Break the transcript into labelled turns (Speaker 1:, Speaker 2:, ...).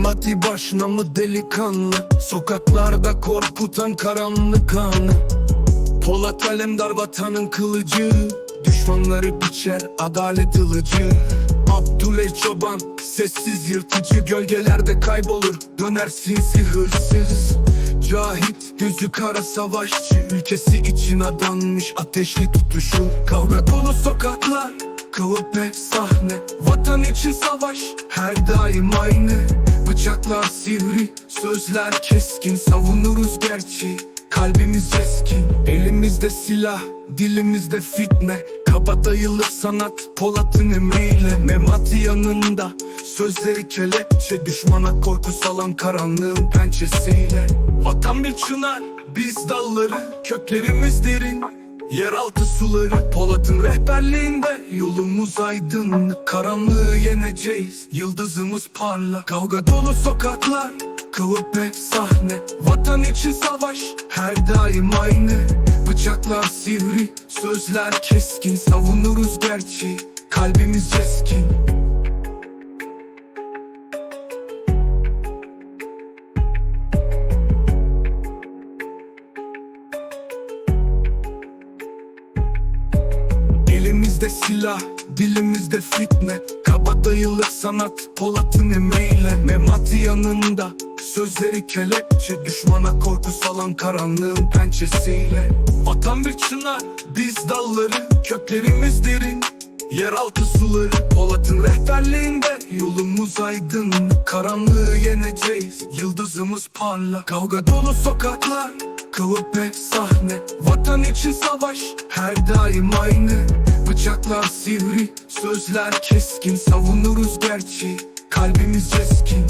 Speaker 1: Memati başına mı delikanlı? Sokaklarda korkutan karanlık anı. Polat Alemdar vatanın kılıcı. Düşmanları biçer adalet ılıcı. Abdüley Çoban Sessiz yırtıcı. Gölgelerde kaybolur Döner sinsi hırsız Cahit gözü kara savaşçı. Ülkesi için adanmış ateşli tutuşu. Kavga dolu sokaklar Kılıp ve sahne. Vatan için savaş Her daim aynı Bıçaklar sivri Sözler keskin Savunuruz gerçeği Kalbimiz keskin Elimizde silah Dilimizde fitne. Kabadayılı sanat Polat'ın emeğiyle Memati yanında Sözleri kelepçe. Düşmana korku salan karanlığın pençesiyle. Vatan bir çınar Biz dalları Köklerimiz derin Yeraltı suları Polat'ın rehberliğinde. Yolumuz aydınlık Karanlığı yeneceğiz. Yıldızımız parla Kavga dolu sokaklar. Kılıp ve sahne Vatan için savaş. Her daim aynı Bıçaklar sivri. Sözler keskin Savunuruz gerçeği. Kalbimiz keskin Elimizde silah, dilimizde fitne. Kabadayılık sanat, Polat'ın emeğiyle. Memati yanında, sözleri kelepçe. Düşmana korku salan karanlığın pençesiyle. Vatan bir çınar, biz dalları Köklerimiz derin, yeraltı suları Polat'ın rehberliğinde. Yolumuz aydın, karanlığı yeneceğiz. Yıldızımız parla, kavga dolu sokaklar. Kılıp ve sahne Vatan için savaş Her daim aynı Bıçaklar sivri Sözler keskin Savunuruz gerçeği. Kalbimiz keskin